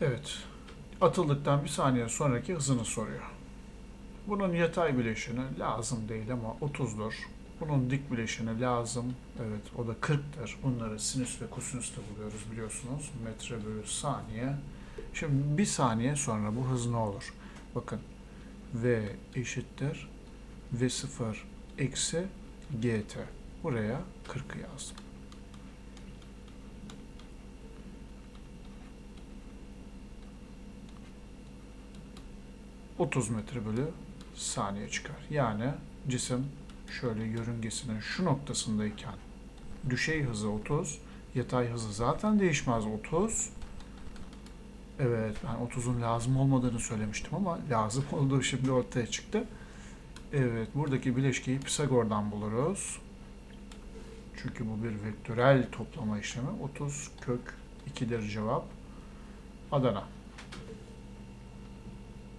Evet. Atıldıktan bir saniye sonraki hızını soruyor. Bunun yatay bileşeni lazım değil ama 30'dur. Bunun dik bileşeni lazım. Evet o da 40'tır. Bunları sinüs ve kosinüste buluyoruz biliyorsunuz. Metre bölü saniye. Şimdi bir saniye sonra bu hız ne olur? Bakın V eşittir V0 eksi GT. Buraya 40'ı yazdım. ...30 metre bölü saniye çıkar. Yani cisim şöyle yörüngesinin şu noktasındayken düşey hızı 30, yatay hızı zaten değişmez 30. Evet ben 30'un lazım olmadığını söylemiştim ama lazım olduğu şimdi ortaya çıktı. Evet buradaki bileşkeyi Pisagor'dan buluruz. Çünkü bu bir vektörel toplama işlemi. 30 kök 2'dir cevap. Adana.